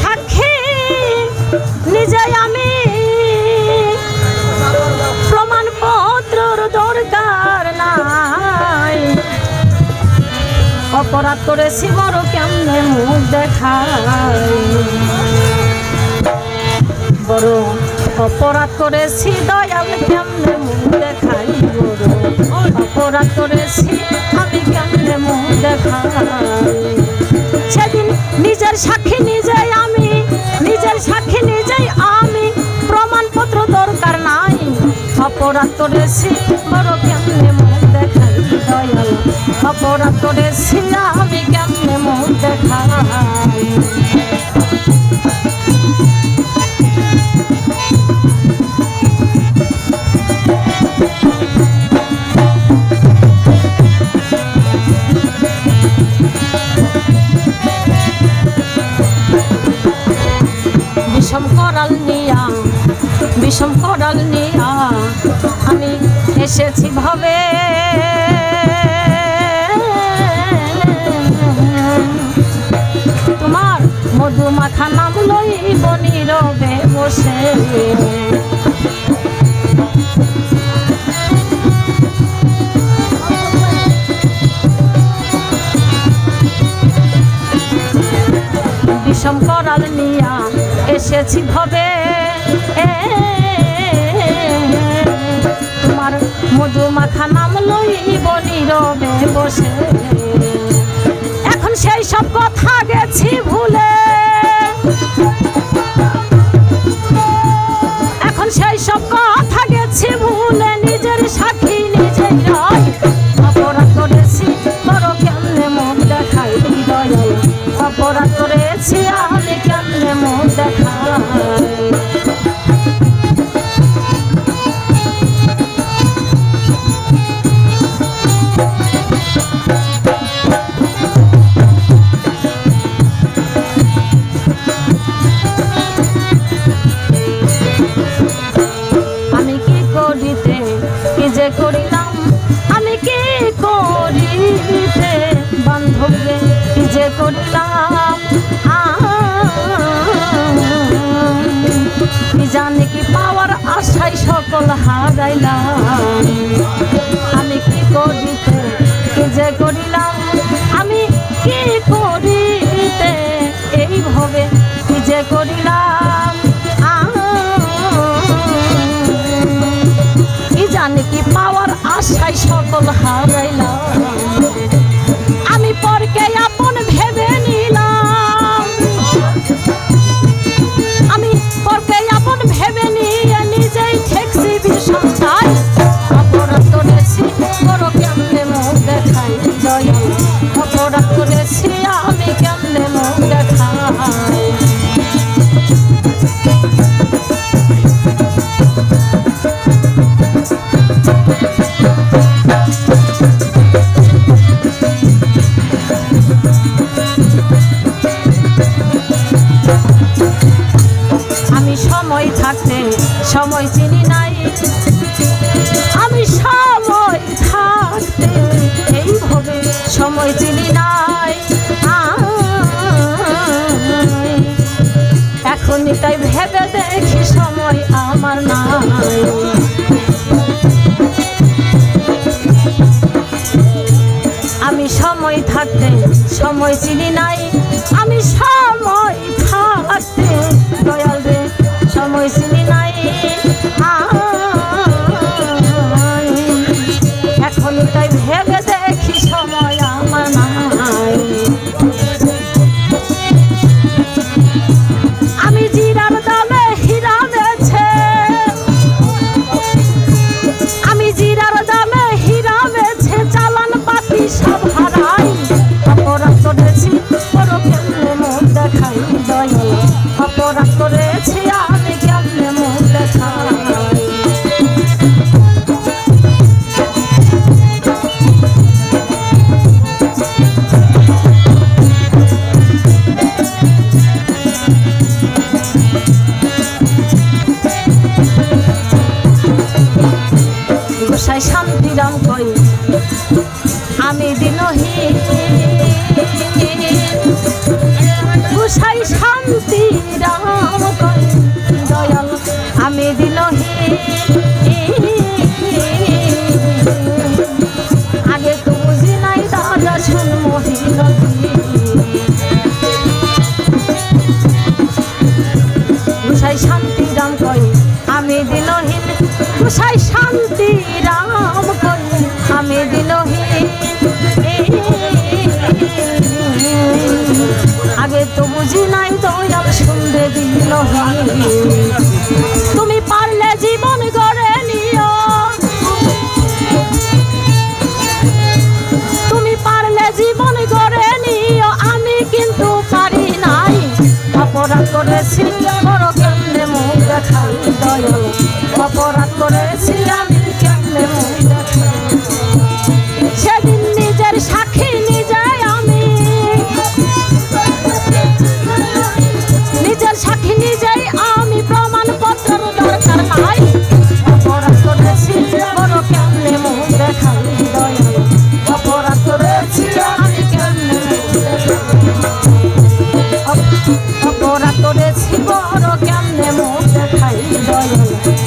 সাক্ষী, নিজে আমি। প্রমাণপত্রর দরকার নাই। অপরাধ করেছি, বড় কেমনে মুখ দেখায় বড় অপরাধ করেছি, দয়াল কেমনে মুখ দেখাই? বড় অপরাধ করেছি, আমি কেমনে মুখ দেখাই? সেদিন নিজের সাক্ষী অপরাধ করেছি কেমনে মুখ দেখাই? দয়াল অপরাধ করেছি আমি কেমনে মুখ দেখাই? বিষম করাল নিয়া, বিষম করাল নিয়া। এসেছি ভাবে। তোমার মধু মাখা নাম লইব নীরবে বসে। বিষম করাল নিয়া এসেছি ভবে। বসে। এখন সেই সব কথা গেছি সকল হারাইলাম। আমি কি করিতে, কি যে করিলাম? আমি কি করিতে এইভাবে কি যে করিলাম? কি জানি কি পাওয়ার আশায় সকল হারাইলাম। অপরাধ করেছি আমি কেমনে মুখ আমি সময় থাকতে সময় চিনি নাই। করেছি বড় কেমনে মুখ দেখাই দয়াল অপরাধ করেছি আমি কেমনে মুখ দেখাই গোসাই শান্তিরাম কই? আমি দিনহীন আশাই শান্তি রাম দয়াল। আমি দিল আগে তো বুঝি নাই দাদা শুনমহিল শান্তি রাম কয় আমি দিলহীন শান্তি বুঝি নাই দিল তুমি পারলে জীবন গড়ে নিও। তুমি পারলে জীবন গড়ে নিও। আমি কিন্তু পারি নাই। অপরাধ Vai, vai.